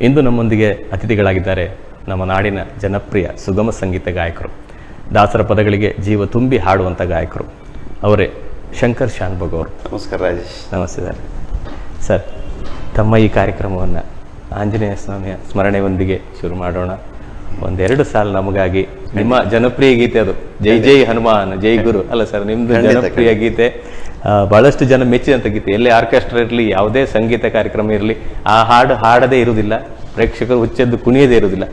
ಇಂದು ನಮ್ಮೊಂದಿಗೆ ಅತಿಥಿಗಳಾಗಿದ್ದಾರೆ ನಮ್ಮ ನಾಡಿನ ಜನಪ್ರಿಯ ಸುಗಮ ಸಂಗೀತ ಗಾಯಕರು ದಾಸರ ಪದಗಳಿಗೆ ಜೀವ ತುಂಬಿ ಹಾಡುವಂಥ ಗಾಯಕರು ಅವರೇ ಶಂಕರ್ ಶಾನ್ ಅವರು. ನಮಸ್ಕಾರ ರಾಜೇಶ್. ನಮಸ್ತೆ ಸರ್. ಸರ್ ತಮ್ಮ ಈ ಕಾರ್ಯಕ್ರಮವನ್ನು ಆಂಜನೇಯ ಸ್ವಾಮಿಯ ಸ್ಮರಣೆಯೊಂದಿಗೆ ಶುರು ಮಾಡೋಣ. ಒಂದೆರಡು ಸಾಲ ನಮಗಾಗಿ. ನಿಮ್ಮ ಜನಪ್ರಿಯ ಗೀತೆ ಅದು. ಜೈ ಜೈ ಹನುಮಾನ್ ಜೈ ಗುರು. ಅಲ್ಲ ಸರ್ ನಿಮ್ದು ಜನಪ್ರಿಯ ಗೀತೆ. ಬಹಳಷ್ಟು ಜನ ಮೆಚ್ಚಿದಂಥ ಗೀತೆ. ಎಲ್ಲಿ ಆರ್ಕೆಸ್ಟ್ರಾ ಇರಲಿ ಯಾವುದೇ ಸಂಗೀತ ಕಾರ್ಯಕ್ರಮ ಇರಲಿ ಆ ಹಾಡು ಹಾಡದೇ ಇರುವುದಿಲ್ಲ. ಪ್ರೇಕ್ಷಕರು ಹುಚ್ಚೆದ್ದು ಕುಣಿಯದೇ ಇರುವುದಿಲ್ಲ.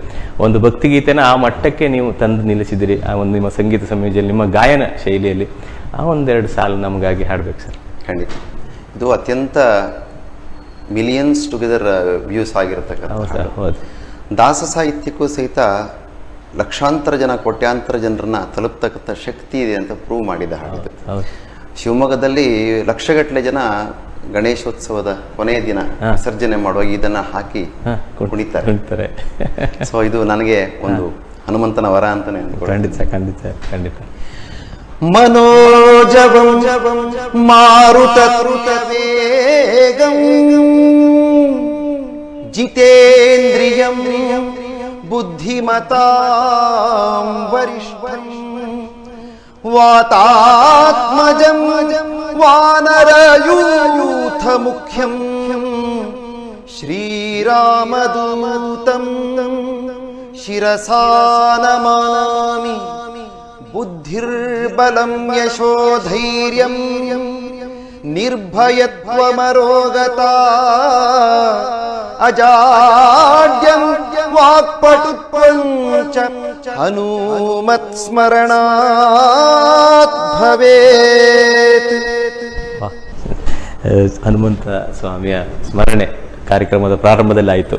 ಒಂದು ಭಕ್ತಿಗೀತೆನ ಆ ಮಟ್ಟಕ್ಕೆ ನೀವು ತಂದು ನಿಲ್ಲಿಸಿದಿರಿ ಆ ಒಂದು ನಿಮ್ಮ ಸಂಗೀತ ಸಂಯೋಜನೆ ನಿಮ್ಮ ಗಾಯನ ಶೈಲಿಯಲ್ಲಿ ಆ ಒಂದೆರಡು ಸಾಲು ನಮಗಾಗಿ ಹಾಡ್ಬೇಕು ಸರ್. ಖಂಡಿತ. ಇದು ಅತ್ಯಂತ ಮಿಲಿಯನ್ಸ್ ಟುಗೆದರ್ ವ್ಯೂಸ್ ಆಗಿರತಕ್ಕಂಥ ಹೌದು. ದಾಸ ಸಾಹಿತ್ಯಕ್ಕೂ ಸಹಿತ ಲಕ್ಷಾಂತರ ಜನ ಕೋಟ್ಯಾಂತರ ಜನರನ್ನ ತಲುಪ್ತಕ್ಕಂಥ ಶಕ್ತಿ ಇದೆ ಅಂತ ಪ್ರೂವ್ ಮಾಡಿದ ಹಾಡಿದೆ ಶಿವಮೊಗ್ಗದಲ್ಲಿ ಲಕ್ಷಗಟ್ಟಲೆ ಜನ ಗಣೇಶೋತ್ಸವದ ಕೊನೆಯ ದಿನ ವಿಸರ್ಜನೆ ಮಾಡುವಾಗ ಇದನ್ನ ಹಾಕಿ ಕುಣಿತಾರೆ. ಸೊ ಇದು ನನಗೆ ಒಂದು ಹನುಮಂತನ ವರ ಅಂತಾನೆ ಖಂಡಿತ ಖಂಡಿತ ಖಂಡಿತ. ಮನೋಜವಂ ಮಾರುತ ವೇಗಂ जितेन्द्रियं बुद्धिमता वातात्मजं वानरयुयूथमुख्यं श्रीरामधुमरुतं शिरसानमालामि बुद्धिर्बलं यशोधैर्यं ನಿರ್ಭಯತ್ವಮರೋಗತ. ಅಜಾಡ್ಯಂ ವಾಕ್ಪಟುತ್ವಂಚ ಹನುಮತ್ಸ್ಮರಣಾತ್ ಭವೇತ್. ಹನುಮಂತ ಸ್ವಾಮಿಯ ಸ್ಮರಣೆ. ಕಾರ್ಯಕ್ರಮದ ಪ್ರಾರಂಭದಲ್ಲಿ ಆಯಿತು.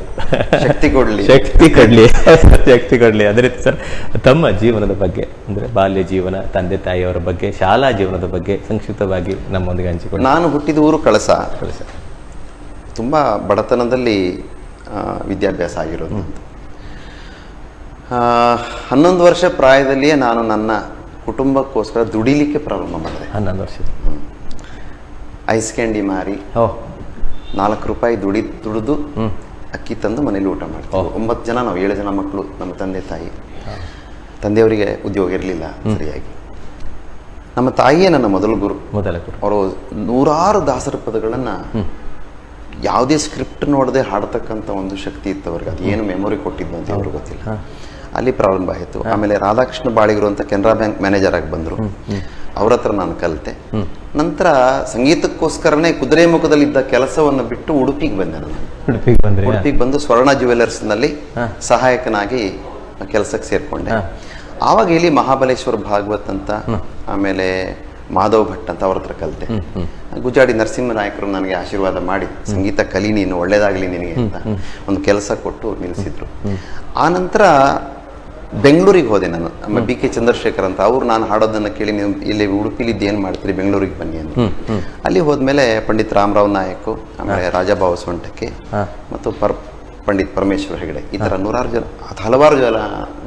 ಶಕ್ತಿ ಕೊಡಲಿ. ಶಕ್ತಿ ಕೊಡಲಿ. ಶಕ್ತಿ ಕೊಡಲಿ. ಅದೇ ರೀತಿ ಸರ್ ತಮ್ಮ ಜೀವನದ ಬಗ್ಗೆ ಅಂದ್ರೆ ಬಾಲ್ಯ ಜೀವನ ತಂದೆ ತಾಯಿಯವರ ಬಗ್ಗೆ ಶಾಲಾ ಜೀವನದ ಬಗ್ಗೆ ಸಂಕ್ಷಿಪ್ತವಾಗಿ ನಮ್ಮೊಂದಿಗೆ ಹಂಚಿಕೊಂಡು ನಾನು ಹುಟ್ಟಿದ ಊರು ಕಳಸ. ಕಳಸ. ತುಂಬ ಬಡತನದಲ್ಲಿ ವಿದ್ಯಾಭ್ಯಾಸ ಆಗಿರೋದು. ಹನ್ನೊಂದು ವರ್ಷ ಪ್ರಾಯದಲ್ಲಿಯೇ ನಾನು ನನ್ನ ಕುಟುಂಬಕ್ಕೋಸ್ಕರ ದುಡಿಲಿಕ್ಕೆ ಪ್ರಾರಂಭ ಮಾಡಿದೆ. ಹನ್ನೊಂದು ವರ್ಷ. ಐಸ್ ಕ್ಯಾಂಡಿ ಮಾರಿ. ಓ. ನಾಲ್ಕು ರೂಪಾಯಿ ದುಡಿ ದುಡಿದು ಅಕ್ಕಿ ತಂದು ಮನೇಲಿ ಊಟ ಮಾಡ್ತೀವಿ. ಒಂಬತ್ತು ಜನ ನಾವು ಏಳು ಜನ ಮಕ್ಕಳು ನಮ್ಮ ತಂದೆ ತಾಯಿ. ತಂದೆಯವರಿಗೆ ಉದ್ಯೋಗ ಇರಲಿಲ್ಲ ಸರಿಯಾಗಿ. ನಮ್ಮ ತಾಯಿಯೇ ನನ್ನ ಮೊದಲ ಗುರು. ಮೊದಲ ಗುರು. ಅವರು ನೂರಾರು ದಾಸರ ಪದಗಳನ್ನು ಯಾವುದೇ ಸ್ಕ್ರಿಪ್ಟ್ ನೋಡದೆ ಹಾಡತಕ್ಕಂಥ ಒಂದು ಶಕ್ತಿ ಇತ್ತು ಅವ್ರಿಗೆ. ಅದು ಏನು ಮೆಮೊರಿ ಕೊಟ್ಟಿದ್ದು ಅಂತ ಅವ್ರಿಗೆ ಗೊತ್ತಿಲ್ಲ. ಅಲ್ಲಿ ಪ್ರಾರಂಭ ಆಯಿತು. ಆಮೇಲೆ ರಾಧಾಕೃಷ್ಣ ಬಾಳಿಗರು ಅಂತ ಕೆನರಾ ಬ್ಯಾಂಕ್ ಮ್ಯಾನೇಜರ್ ಆಗಿ ಬಂದರು. ಅವ್ರ ಹತ್ರ ನಾನು ಕಲಿತೆ. ನಂತರ ಸಂಗೀತಕ್ಕೋಸ್ಕರನೇ ಕುದುರೆ ಮುಖದಲ್ಲಿದ್ದ ಕೆಲಸವನ್ನು ಬಿಟ್ಟು ಉಡುಪಿಗೆ ಬಂದೆ ನಾನು. ಉಡುಪಿಗೆ ಬಂದ್ರೆ ಉಡುಪಿಗೆ ಬಂದು ಸ್ವರ್ಣ ಜ್ಯುವೆಲರ್ಸ್ನಲ್ಲಿ ಸಹಾಯಕನಾಗಿ ಕೆಲಸಕ್ಕೆ ಸೇರ್ಕೊಂಡೆ. ಆವಾಗ ಇಲ್ಲಿ ಮಹಾಬಲೇಶ್ವರ ಭಾಗವತ್ ಅಂತ ಆಮೇಲೆ ಮಾಧವ್ ಭಟ್ ಅಂತ ಅವ್ರ ಹತ್ರ ಕಲಿತೆ. ಗುಜಾಡಿ ನರಸಿಂಹ ನಾಯಕರು ನನಗೆ ಆಶೀರ್ವಾದ ಮಾಡಿ ಸಂಗೀತ ಕಲಿ ನೀನು ಒಳ್ಳೇದಾಗಲಿ ನಿನಗೆ ಅಂತ ಒಂದು ಕೆಲಸ ಕೊಟ್ಟು ನಿಲ್ಲಿಸಿದ್ರು ಆ ನಂತರ ಬೆಂಗಳೂರಿಗೆ ಹೋದೆ ನಾನು. ನಮ್ಮ ಬಿ ಕೆ ಚಂದ್ರಶೇಖರ್ ಅಂತ. ಅವ್ರು ನಾನು ಹಾಡೋದನ್ನು ಕೇಳಿ ನೀವು ಇಲ್ಲಿ ಉಡುಪಿಲಿ ಏನು ಮಾಡ್ತೀರಿ ಬೆಂಗಳೂರಿಗೆ ಬನ್ನಿ ಅಂತ. ಅಲ್ಲಿ ಹೋದ್ಮೇಲೆ ಪಂಡಿತ್ ರಾಮರಾವ್ ನಾಯಕ್ ಆಮೇಲೆ ರಾಜಾಬಾವ ಸೊಂಟಕ್ಕೆ ಮತ್ತು ಪರ್ ಪಂಡಿತ್ ಪರಮೇಶ್ವರ ಹೆಗಡೆ. ಈ ಥರ ನೂರಾರು ಜನ ಹಲವಾರು ಜನ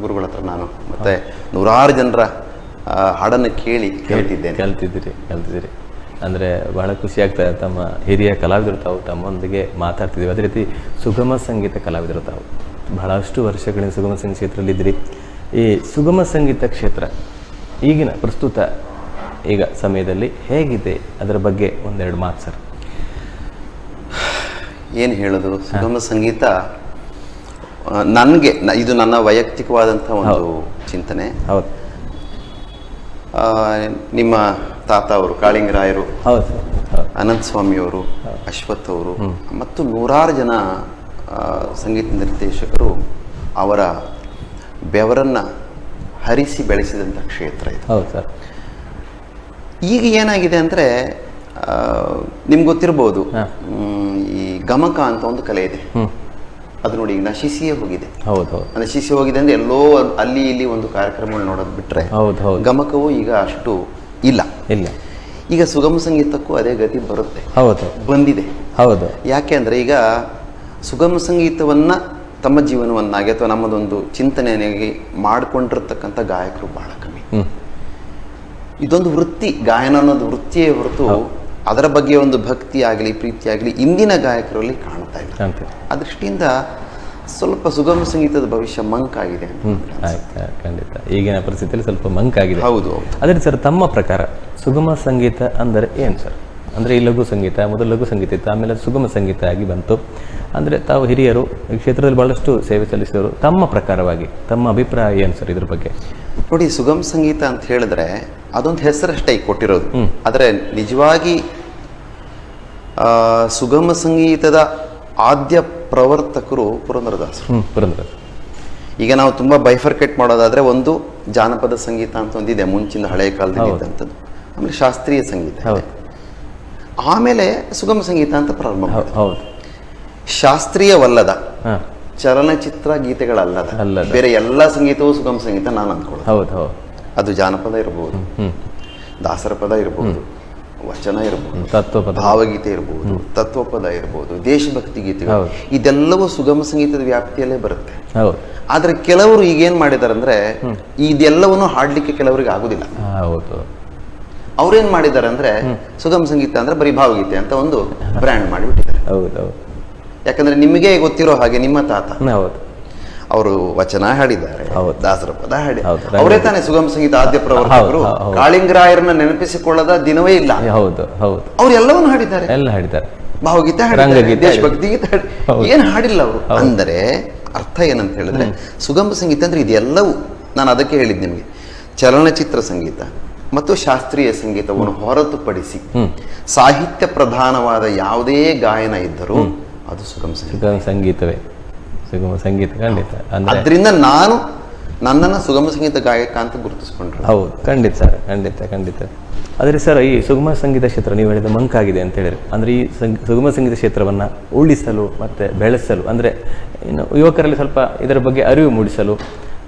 ಗುರುಗಳ ಹತ್ರ ನಾನು ಮತ್ತೆ ನೂರಾರು ಜನರ ಹಾಡನ್ನು ಕೇಳಿ ಕೇಳ್ತಿದ್ದೇನೆ. ಕಲ್ತಿದ್ದೀರಿ ಕಲ್ತಿದ್ದೀರಿ ಅಂದರೆ ಬಹಳ ಖುಷಿ ಆಗ್ತದೆ ತಮ್ಮ ಹಿರಿಯ ಕಲಾವಿದರು ತಾವು ತಮ್ಮೊಂದಿಗೆ ಮಾತಾಡ್ತಿದ್ದೀವಿ. ಅದೇ ರೀತಿ ಸುಗಮ ಸಂಗೀತ ಕಲಾವಿದರು ತಾವು. ಬಹಳಷ್ಟು ವರ್ಷಗಳಿಂದ ಸುಗಮ ಸಂಗೀತ ಕ್ಷೇತ್ರದಲ್ಲಿದ್ದೀರಿ. ಈ ಸುಗಮ ಸಂಗೀತ ಕ್ಷೇತ್ರ ಈಗಿನ ಪ್ರಸ್ತುತ ಈಗ ಸಮಯದಲ್ಲಿ ಹೇಗಿದೆ? ಅದರ ಬಗ್ಗೆ ಒಂದೆರಡು ಮಾತು ಸರ್. ಏನು ಹೇಳೋದು? ಸುಗಮ ಸಂಗೀತ ನನಗೆ ಇದು ನನ್ನ ವೈಯಕ್ತಿಕವಾದಂಥ ಒಂದು ಚಿಂತನೆ. ಹೌದು. ನಿಮ್ಮ ತಾತ ಅವರು ಕಾಳಿಂಗರಾಯರು ಅನಂತ ಸ್ವಾಮಿಯವರು ಅಶ್ವಥ್ ಅವರು ಮತ್ತು ನೂರಾರು ಜನ ಸಂಗೀತ ನಿರ್ದೇಶಕರು ಅವರ ಬೆವರನ್ನು ಹರಿಸಿ ಬೆಳೆಸಿದಂಥ ಕ್ಷೇತ್ರ ಇದು. ಹೌದು ಸರ್. ಈಗ ಏನಾಗಿದೆ ಅಂದರೆ ನಿಮ್ಗೆ ಗೊತ್ತಿರ್ಬೋದು ಈ ಗಮಕ ಅಂತ ಒಂದು ಕಲೆ ಇದೆ. ಅದು ನೋಡಿ ಈಗ ನಶಿಸಿಯೇ ಹೋಗಿದೆ. ಹೌದು ನಶಿಸಿ ಹೋಗಿದೆ ಅಂದರೆ ಎಲ್ಲೋ ಅಲ್ಲಿ ಇಲ್ಲಿ ಒಂದು ಕಾರ್ಯಕ್ರಮಗಳು ನೋಡೋದು ಬಿಟ್ರೆ ಹೌದು ಹೌದು. ಗಮಕವು ಈಗ ಅಷ್ಟು ಇಲ್ಲ. ಇಲ್ಲ. ಈಗ ಸುಗಮ ಸಂಗೀತಕ್ಕೂ ಅದೇ ಗತಿ ಬರುತ್ತೆ. ಹೌದು. ಬಂದಿದೆ. ಹೌದು. ಯಾಕೆ ಅಂದ್ರೆ ಈಗ ಸುಗಮ ಸಂಗೀತವನ್ನು ತಮ್ಮ ಜೀವನವನ್ನಾಗಿ ಅಥವಾ ನಮ್ಮದೊಂದು ಚಿಂತನೆಯಾಗಿ ಮಾಡಿಕೊಂಡಿರ್ತಕ್ಕಂಥ ಗಾಯಕರು ಬಹಳ ಕಮ್ಮಿ. ಇದೊಂದು ವೃತ್ತಿ ಗಾಯನ ಅನ್ನೋದು ವೃತ್ತಿಯೇ ಹೊರತು ಅದರ ಬಗ್ಗೆ ಒಂದು ಭಕ್ತಿ ಆಗಲಿ ಪ್ರೀತಿ ಆಗಲಿ ಇಂದಿನ ಗಾಯಕರಲ್ಲಿ ಕಾಣ್ತಾ ಇಲ್ಲ. ಆ ದೃಷ್ಟಿಯಿಂದ ಸ್ವಲ್ಪ ಸುಗಮ ಸಂಗೀತದ ಭವಿಷ್ಯ ಮಂಕಾಗಿದೆ ಆಗಿದೆ ಆಯ್ತು ಖಂಡಿತ. ಈಗಿನ ಪರಿಸ್ಥಿತಿಯಲ್ಲಿ ಸ್ವಲ್ಪ ಮಂಕಾಗಿದೆ ಹೌದು ಅದೇ ಸರ್ ತಮ್ಮ ಪ್ರಕಾರ ಸುಗಮ ಸಂಗೀತ ಅಂದರೆ ಏನು ಸರ್? ಅಂದರೆ ಈ ಲಘು ಸಂಗೀತ ಮೊದಲು ಲಘು ಸಂಗೀತ ಇತ್ತು ಆಮೇಲೆ ಸುಗಮ ಸಂಗೀತ ಆಗಿ ಬಂತು. ಅಂದರೆ ತಾವು ಹಿರಿಯರು ಈ ಕ್ಷೇತ್ರದಲ್ಲಿ ಬಹಳಷ್ಟು ಸೇವೆ ಸಲ್ಲಿಸಿದರು ತಮ್ಮ ಪ್ರಕಾರವಾಗಿ ತಮ್ಮ ಅಭಿಪ್ರಾಯ ಏನು ಸರ್ ಇದ್ರ ಬಗ್ಗೆ? ನೋಡಿ ಸುಗಮ ಸಂಗೀತ ಅಂತ ಹೇಳಿದ್ರೆ ಅದೊಂದು ಹೆಸರಷ್ಟೇ ಈಗ ಕೊಟ್ಟಿರೋದು. ಆದರೆ ನಿಜವಾಗಿ ಆ, ಸುಗಮ ಸಂಗೀತದ ಆದ್ಯ ಪ್ರವರ್ತಕರು ಪುರಂದರದಾಸರು. ಪುರಂದರದಾಸ್. ಪುರಂದ್ರ ಈಗ ನಾವು ತುಂಬಾ ಬೈಫರ್ಕೇಟ್ ಮಾಡೋದಾದ್ರೆ ಒಂದು ಜಾನಪದ ಸಂಗೀತ ಅಂತ ಒಂದಿದೆ ಮುಂಚಿನ ಹಳೆಯ ಕಾಲದಲ್ಲಿ ಇದ್ದಂಥದ್ದು. ಆಮೇಲೆ ಶಾಸ್ತ್ರೀಯ ಸಂಗೀತ ಆಮೇಲೆ ಸುಗಮ ಸಂಗೀತ ಅಂತ ಪ್ರಾರಂಭ ಹೌದು ಶಾಸ್ತ್ರೀಯವಲ್ಲದ ಚಲನಚಿತ್ರ ಗೀತೆಗಳಲ್ಲದ. ಬೇರೆ ಎಲ್ಲ ಸಂಗೀತವೂ ಸುಗಮ ಸಂಗೀತ ನಾನು ಅಂದ್ಕೊಳ್ಳೋದು ಹೌದು ಹೌದು. ಅದು ಜಾನಪದ ಇರಬಹುದು ದಾಸರ ಪದ ಇರಬಹುದು ವಚನ ಇರಬಹುದು ತತ್ವಪದ. ಭಾವಗೀತೆ ಇರಬಹುದು ತತ್ವಪದ ಇರಬಹುದು ದೇಶಭಕ್ತಿ ಗೀತೆ. ಇದೆಲ್ಲವೂ ಸುಗಮ ಸಂಗೀತದ ವ್ಯಾಪ್ತಿಯಲ್ಲೇ ಬರುತ್ತೆ. ಆದ್ರೆ ಕೆಲವರು ಈಗೇನ್ ಮಾಡಿದಾರೆ ಅಂದ್ರೆ ಇದೆಲ್ಲವನ್ನು ಹಾಡ್ಲಿಕ್ಕೆ ಕೆಲವರಿಗೆ ಆಗುದಿಲ್ಲ. ಹೌದು. ಅವ್ರೇನ್ ಮಾಡಿದ್ದಾರೆ ಅಂದ್ರೆ ಸುಗಮ ಸಂಗೀತ ಅಂದ್ರೆ ಬರೀ ಭಾವಗೀತೆ ಅಂತ ಒಂದು ಬ್ರ್ಯಾಂಡ್ ಮಾಡಿಬಿಟ್ಟಿದ್ದಾರೆ. ಯಾಕಂದ್ರೆ ನಿಮಗೆ ಗೊತ್ತಿರೋ ಹಾಗೆ ನಿಮ್ಮ ತಾತ ಹೌದು. ಅವರು ವಚನ ಹಾಡಿದ್ದಾರೆ. ದಾಸರ ಪದ ಹಾಡಿ. ಅವರೇ ತಾನೇ ಸುಗಮ ಸಂಗೀತ ಆದ್ಯ ಪ್ರವರ್ತಕರು. ಕಾಳಿಂಗರಾಯರನ್ನ ನೆನಪಿಸಿಕೊಳ್ಳದ ದಿನವೇ ಇಲ್ಲ. ಹೌದು ಹೌದು. ಅವ್ರು ಎಲ್ಲವನ್ನು ಹಾಡಿದ್ದಾರೆ. ಎಲ್ಲ ಹಾಡಿದ್ದಾರೆ. ಭಾವಗೀತೆ ಹಾಡಿದ್ದಾರೆ ದೇಶಭಕ್ತಿ ಗೀತೆ ಹಾಡಿ ಏನು ಏನ್ ಹಾಡಿಲ್ಲ ಅವರು. ಅಂದರೆ ಅರ್ಥ ಏನಂತ ಹೇಳಿದ್ರೆ ಸುಗಮ ಸಂಗೀತ ಅಂದ್ರೆ ಇದೆಲ್ಲವೂ ನಾನು ಅದಕ್ಕೆ ಹೇಳಿದ್ ನಿಮಗೆ. ಚಲನಚಿತ್ರ ಸಂಗೀತ ಮತ್ತು ಶಾಸ್ತ್ರೀಯ ಸಂಗೀತವನ್ನು ಹೊರತುಪಡಿಸಿ ಸಾಹಿತ್ಯ ಪ್ರಧಾನವಾದ ಯಾವುದೇ ಗಾಯನ ಇದ್ದರೂ ಅದು ಸುಗಮ ಸಂಗೀತ. ಸುಗಮ ಸಂಗೀತವೇ. ಸುಗಮ ಸಂಗೀತ ಖಂಡಿತ. ಅದರಿಂದ ನಾನು ನನ್ನನ್ನು ಸುಗಮ ಸಂಗೀತ ಗಾಯಕ ಅಂತ ಗುರುತಿಸಿಕೊಂಡ್ರೆ. ಹೌದು ಖಂಡಿತ ಸರ್ ಖಂಡಿತ ಖಂಡಿತ. ಆದರೆ ಸರ್ ಈ ಸುಗಮ ಸಂಗೀತ ಕ್ಷೇತ್ರ ನೀವು ಹೇಳಿದ ಮಂಕಾಗಿದೆ ಅಂತ ಹೇಳಿದ್ರೆ. ಅಂದರೆ ಈ ಸಂಗ್- ಸುಗಮ ಸಂಗೀತ ಕ್ಷೇತ್ರವನ್ನು ಉಳಿಸಲು ಮತ್ತು ಬೆಳೆಸಲು ಅಂದರೆ ಇನ್ನು ಯುವಕರಲ್ಲಿ ಸ್ವಲ್ಪ ಇದರ ಬಗ್ಗೆ ಅರಿವು ಮೂಡಿಸಲು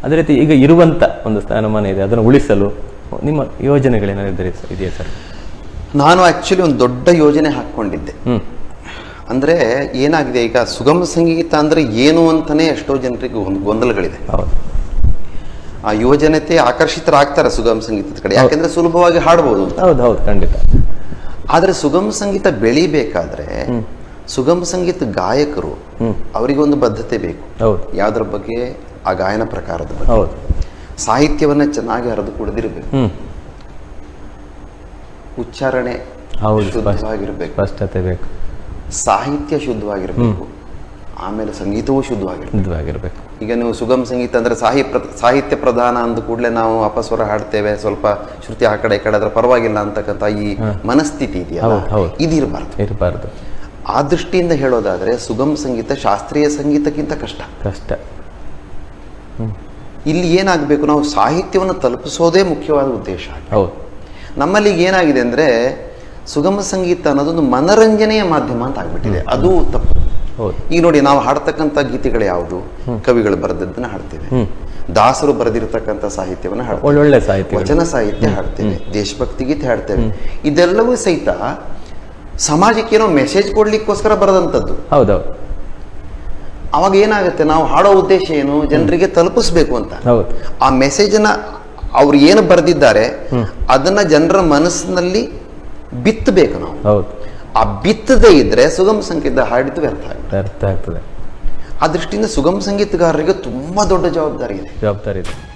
ಅದೇ ರೀತಿ ಈಗ ಇರುವಂಥ ಒಂದು ಸ್ಥಾನಮಾನ ಇದೆ ಅದನ್ನು ಉಳಿಸಲು ನಿಮ್ಮ ಯೋಜನೆಗಳೇನಾದ್ರೆ ಇದೆಯಾ ಸರ್? ನಾನು ಆಕ್ಚುಲಿ ಒಂದು ದೊಡ್ಡ ಯೋಜನೆ ಹಾಕ್ಕೊಂಡಿದ್ದೆ. ಅಂದರೆ ಏನಾಗಿದೆ ಈಗ ಸುಗಮ ಸಂಗೀತ ಅಂದ್ರೆ ಏನು ಅಂತಲೇ ಎಷ್ಟೋ ಜನರಿಗೆ ಒಂದು ಗೊಂದಲಗಳಿದೆ. ಆ ಯುವಜನತೆ ಆಕರ್ಷಿತರಾಗ್ತಾರೆ ಸುಗಮ ಸಂಗೀತದ ಕಡೆ. ಯಾಕೆಂದ್ರೆ ಸುಲಭವಾಗಿ ಹಾಡಬಹುದು ಅಂತ. ಹೌದು ಹೌದು ಖಂಡಿತ. ಆದರೆ ಸುಗಮ ಸಂಗೀತ ಬೆಳಿಬೇಕಾದ್ರೆ ಸುಗಮ ಸಂಗೀತ ಗಾಯಕರು ಅವರಿಗೊಂದು ಬದ್ಧತೆ ಬೇಕು. ಹೌದು. ಯಾವ್ದ್ರ ಬಗ್ಗೆ? ಆ ಗಾಯನ ಪ್ರಕಾರದ ಬಗ್ಗೆ. ಹೌದು. ಸಾಹಿತ್ಯವನ್ನ ಚೆನ್ನಾಗಿ ಹರಿದು ಕುಡಿದಿರಬೇಕು. ಉಚ್ಚಾರಣೆ ಶುದ್ಧವಾಗಿರ್ಬೇಕು. ಸ್ಪಷ್ಟತೆ ಬೇಕು. ಸಾಹಿತ್ಯ ಶುದ್ಧವಾಗಿರ್ಬೇಕು. ಆಮೇಲೆ ಸಂಗೀತವೂ ಶುದ್ಧವಾಗಿರ್ಬೇಕು. ಈಗ ನೀವು ಸುಗಮ ಸಂಗೀತ ಅಂದ್ರೆ ಸಾಹಿ ಸಾಹಿತ್ಯ ಪ್ರಧಾನ ಅಂದ ಕೂಡಲೇ ನಾವು ಅಪಸ್ವರ ಹಾಡ್ತೇವೆ ಸ್ವಲ್ಪ ಶ್ರುತಿ ಆ ಕಡೆ ಈ ಕಡೆ ಆದ್ರೆ ಪರವಾಗಿಲ್ಲ ಅಂತಕ್ಕಂಥ ಈ ಮನಸ್ಥಿತಿ ಇದೆಯಲ್ಲ. ಇದಿರಬಾರ್ದು. ಇರಬಾರ್ದು. ಆ ದೃಷ್ಟಿಯಿಂದ ಹೇಳೋದಾದ್ರೆ ಸುಗಮ ಸಂಗೀತ ಶಾಸ್ತ್ರೀಯ ಸಂಗೀತಕ್ಕಿಂತ ಕಷ್ಟ. ಕಷ್ಟ. ಇಲ್ಲಿ ಏನಾಗಬೇಕು? ನಾವು ಸಾಹಿತ್ಯವನ್ನು ತಲುಪಿಸೋದೇ ಮುಖ್ಯವಾದ ಉದ್ದೇಶ ಹೌದು. ನಮ್ಮಲ್ಲಿ ಏನಾಗಿದೆ ಅಂದ್ರೆ ಸುಗಮ ಸಂಗೀತ ಅನ್ನೋದೊಂದು ಮನರಂಜನೆಯ ಮಾಧ್ಯಮ ಅಂತ ಆಗ್ಬಿಟ್ಟಿದೆ. ಅದು ತಪ್ಪು. ಈಗ ನೋಡಿ ನಾವು ಹಾಡ್ತಕ್ಕಂಥ ಗೀತೆಗಳು ಯಾವುದು? ಕವಿಗಳು ಬರೆದದ್ದನ್ನ ಹಾಡ್ತೇವೆ. ದಾಸರು ಬರೆದಿರತಕ್ಕಂಥ ಸಾಹಿತ್ಯವನ್ನ ಹಾಡ್ತೇವೆ. ಒಳ್ಳೊಳ್ಳೆ ಸಾಹಿತ್ಯ ವಚನ ಸಾಹಿತ್ಯ ಹಾಡ್ತೇವೆ. ದೇಶಭಕ್ತಿ ಗೀತೆ ಹಾಡ್ತೇವೆ. ಇದೆಲ್ಲವೂ ಸಹಿತ ಸಮಾಜಕ್ಕೆ ಏನೋ ಮೆಸೇಜ್ ಕೊಡ್ಲಿಕ್ಕೋಸ್ಕರ ಬರೆದಂಥದ್ದು. ಹೌದೌದು. ಅವಾಗ ಏನಾಗುತ್ತೆ? ನಾವು ಹಾಡೋ ಉದ್ದೇಶ ಏನು? ಜನರಿಗೆ ತಲುಪಿಸ್ಬೇಕು ಅಂತ. ಆ ಮೆಸೇಜನ್ನ ಅವ್ರು ಏನು ಬರೆದಿದ್ದಾರೆ? ಅದನ್ನ ಜನರ ಮನಸ್ಸಿನಲ್ಲಿ ಬಿತ್ತಬೇಕು ನಾವು. ಆ ಬಿತ್ತದೇ ಇದ್ರೆ ಸುಗಮ ಸಂಗೀತ ಹಾಡಿದ್ದು ವ್ಯರ್ಥ ಆಗುತ್ತೆ. ಅರ್ಥ ಆಗ್ತದೆ. ಆ ದೃಷ್ಟಿಯಿಂದ ಸುಗಮ ಸಂಗೀತಗಾರರಿಗೆ ತುಂಬಾ ದೊಡ್ಡ ಜವಾಬ್ದಾರಿ ಇದೆ. ಜವಾಬ್ದಾರಿ ಇದೆ.